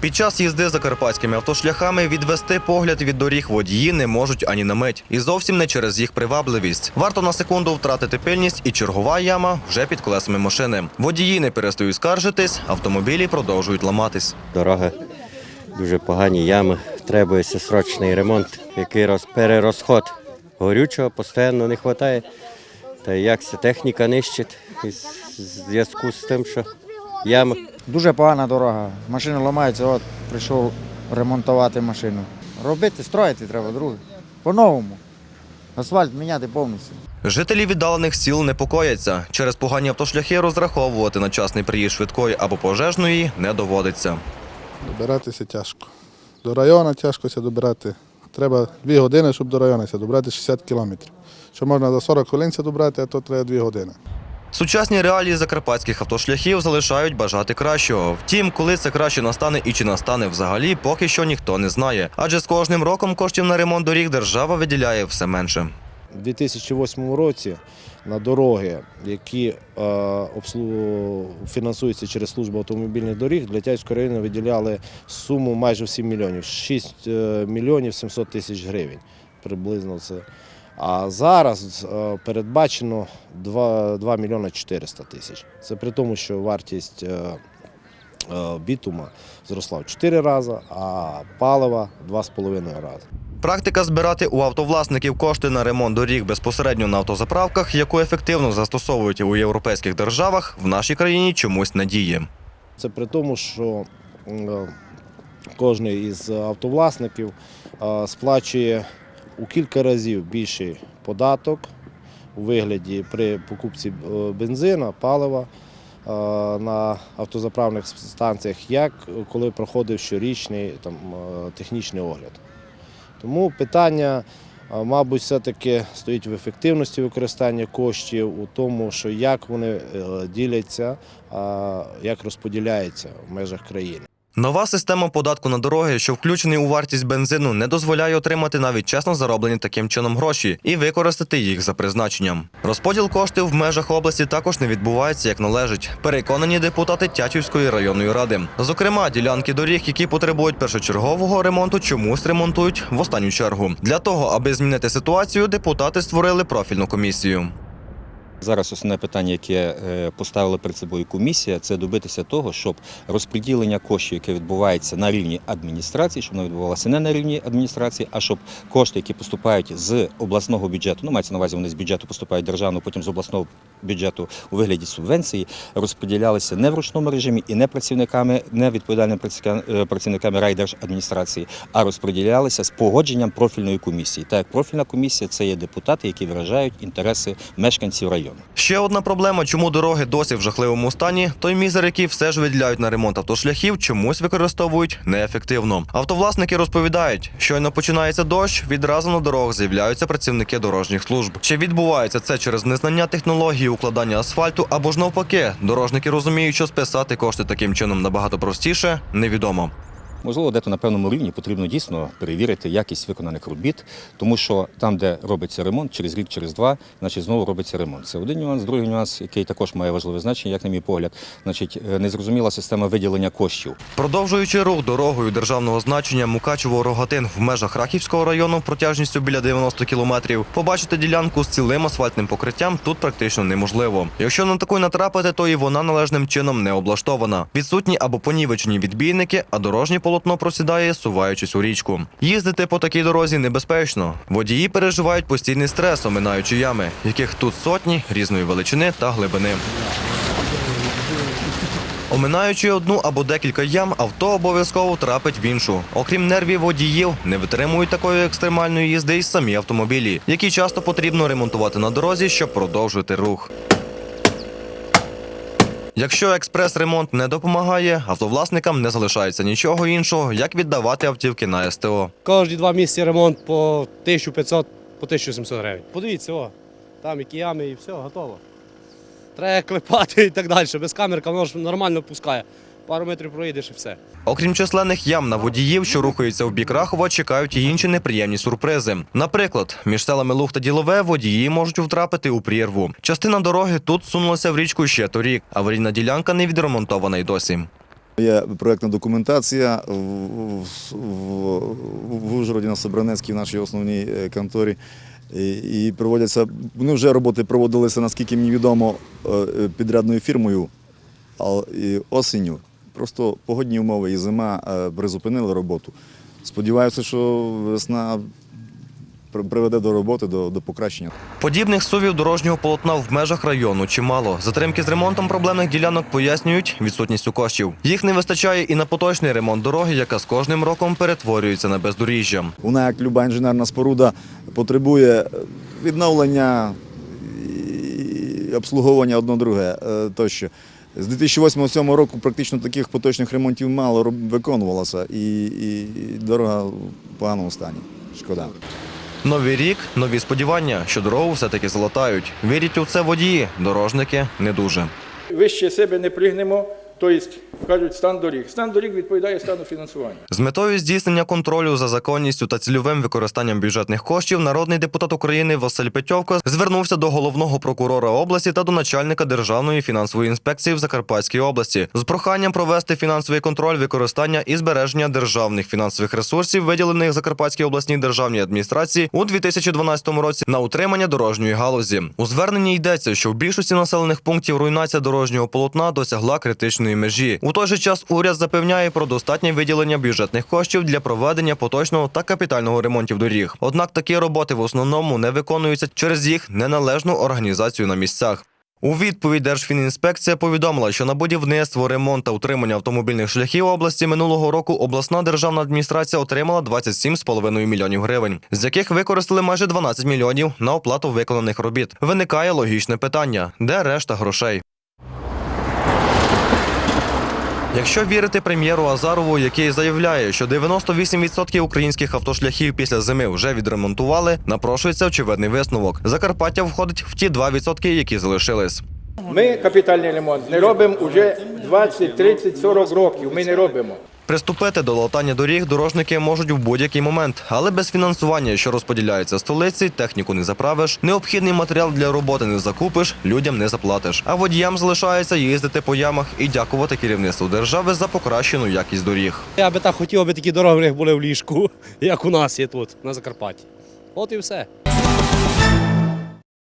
Під час їзди закарпатськими автошляхами відвести погляд від доріг водії не можуть ані на мить. І зовсім не через їх привабливість. Варто на секунду втратити пильність, і чергова яма вже під колесами машини. Водії не перестають скаржитись, автомобілі продовжують ламатись. Дорога дуже погані ями. Требується срочний ремонт, який роз, перерозход горючого постійно не вистачає. Та як ця техніка нищить в зв'язку з тим, що ями. Дуже погана дорога. Машина ламається, от прийшов ремонтувати машину. Робити, строїти треба, друге. По-новому. Асфальт міняти повністю. Жителі віддалених сіл непокояться. Через погані автошляхи розраховувати на часний приїзд швидкої або пожежної не доводиться. Добиратися тяжко. До району тяжко добирати. Треба 2 години, щоб до району добрати 60 кілометрів. Що можна за 40 хвилин ся добрати, а то треба 2 години. Сучасні реалії закарпатських автошляхів залишають бажати кращого. Втім, коли це краще настане і чи настане взагалі, поки що ніхто не знає. Адже з кожним роком коштів на ремонт доріг держава виділяє все менше. У 2008 році на дороги, які е, фінансуються через службу автомобільних доріг, для Тячського району виділяли суму майже в 7 мільйонів 6 е, мільйонів 700 тисяч гривень приблизно це. А зараз е, передбачено 2, 2 мільйони 400 тисяч. Це при тому, що вартість е, е, бітума зросла в 4 рази, а палива в 2,5 рази. Практика збирати у автовласників кошти на ремонт доріг безпосередньо на автозаправках, яку ефективно застосовують у європейських державах, в нашій країні чомусь не діє. Це при тому, що кожен із автовласників сплачує у кілька разів більший податок у вигляді при покупці е, бензина, палива е, на автозаправних станціях, як коли проходив щорічний там, е, технічний огляд. Тому питання, мабуть, все-таки стоїть в ефективності використання коштів, у тому, що як вони діляться, як розподіляються в межах країни. Нова система податку на дороги, що включений у вартість бензину, не дозволяє отримати навіть чесно зароблені таким чином гроші і використати їх за призначенням. Розподіл коштів в межах області також не відбувається як належить. Переконані депутати Тячівської районної ради. Зокрема, ділянки доріг, які потребують першочергового ремонту, чомусь ремонтують в останню чергу. Для того, аби змінити ситуацію, депутати створили профільну комісію. Зараз основне питання, яке е, поставила перед собою комісія, це добитися того, щоб розподілення коштів, яке відбувається на рівні адміністрації, щоб воно відбувалося не на рівні адміністрації, а щоб кошти, які поступають з обласного бюджету, ну мається на увазі, вони з бюджету поступають державного, потім з обласного бюджету у вигляді субвенції, розподілялися не в ручному режимі і не працівниками, не відповідальними е, працівниками райдержадміністрації, а розподілялися з погодженням профільної комісії. Так як профільна комісія це є депутати, які виражають інтереси мешканців району. Ще одна проблема, чому дороги досі в жахливому стані, той мізер, який все ж виділяють на ремонт автошляхів, чомусь використовують неефективно. Автовласники розповідають, щойно починається дощ, відразу на дорогах з'являються працівники дорожніх служб. Чи відбувається це через незнання технології укладання асфальту або ж навпаки, дорожники розуміють, що списати кошти таким чином набагато простіше, невідомо. Можливо, дето на певному рівні потрібно дійсно перевірити якість виконаних робіт, тому що там, де робиться ремонт, через рік, через два, значить знову робиться ремонт. Це один нюанс. Другий нюанс, який також має важливе значення, як на мій погляд, значить е, незрозуміла система виділення коштів. Продовжуючи рух дорогою державного значення Мукачево-Рогатин в межах Рахівського району протяжністю біля 90 кілометрів, побачити ділянку з цілим асфальтним покриттям тут практично неможливо. Якщо на таку натрапити, то і вона належним чином не облаштована. Відсутні або понівечені відбійники, а дорожнє полотно просідає, суваючись у річку. Їздити по такій дорозі небезпечно. Водії переживають постійний стрес, оминаючи ями, яких тут сотні різної величини та глибини. Оминаючи одну або декілька ям, авто обов'язково трапить в іншу. Окрім нервів водіїв, не витримують такої екстремальної їзди й самі автомобілі, які часто потрібно ремонтувати на дорозі, щоб продовжити рух. Якщо експрес-ремонт не допомагає, автовласникам не залишається нічого іншого, як віддавати автівки на СТО. Кожні два місяці ремонт по 1500, по 1700 гривень. Подивіться, о, там які ями і все, готово. Треба клепати і так далі. Без камерка воно ж нормально пускає. Пару метрів проїдеш і все. Окрім численних ям на водіїв, що рухаються в бік Рахова, чекають і інші неприємні сюрпризи. Наприклад, між селами Луг та Ділове водії можуть втрапити у прірву. Частина дороги тут сунулася в річку ще торік. Аварійна ділянка не відремонтована й досі. Є проєктна документація в, в, в, Ужгороді на Собранецькій, в нашій основній е, конторі. І, і проводяться, вони вже роботи проводилися, наскільки мені відомо, е, е, підрядною фірмою а і осінню. Просто погодні умови і зима е, призупинили роботу. Сподіваюся, що весна приведе до роботи, до, до покращення. Подібних сувів дорожнього полотна в межах району чимало. Затримки з ремонтом проблемних ділянок пояснюють відсутністю коштів. Їх не вистачає і на поточний ремонт дороги, яка з кожним роком перетворюється на бездоріжжя. Вона, як люба інженерна споруда, потребує відновлення і обслуговування одно друге е, тощо. З 2008-2007 року практично таких поточних ремонтів мало виконувалося, і, і, і дорога в поганому стані. Шкода. Новий рік, нові сподівання, що дорогу все-таки залатають. Вірять у це водії, дорожники не дуже. Вище себе не пригнемо, тобто, кажуть, стан доріг. Стан доріг відповідає стану фінансування. З метою здійснення контролю за законністю та цільовим використанням бюджетних коштів народний депутат України Василь Петьовко звернувся до головного прокурора області та до начальника Державної фінансової інспекції в Закарпатській області з проханням провести фінансовий контроль використання і збереження державних фінансових ресурсів, виділених Закарпатській обласній державній адміністрації у 2012 році на утримання дорожньої галузі. У зверненні йдеться, що в більшості населених пунктів руйнація дорожнього полотна досягла критичної межі. У той же час уряд запевняє про достатнє виділення бюджетних коштів для проведення поточного та капітального ремонтів доріг. Однак такі роботи в основному не виконуються через їх неналежну організацію на місцях. У відповідь Держфінінспекція повідомила, що на будівництво, ремонт та утримання автомобільних шляхів області минулого року обласна державна адміністрація отримала 27,5 мільйонів гривень, з яких використали майже 12 мільйонів на оплату виконаних робіт. Виникає логічне питання: де решта грошей? Якщо вірити прем'єру Азарову, який заявляє, що 98% українських автошляхів після зими вже відремонтували, напрошується очевидний висновок. Закарпаття входить в ті 2%, які залишились. Ми капітальний ремонт не робимо вже 20, 30, 40 років. Ми не робимо. Приступити до латання доріг дорожники можуть в будь-який момент, але без фінансування, що розподіляється столиці, техніку не заправиш, необхідний матеріал для роботи не закупиш, людям не заплатиш. А водіям залишається їздити по ямах і дякувати керівництву держави за покращену якість доріг. Я би так хотів, аби такі дороги були в ліжку, як у нас є тут, на Закарпатті. От і все.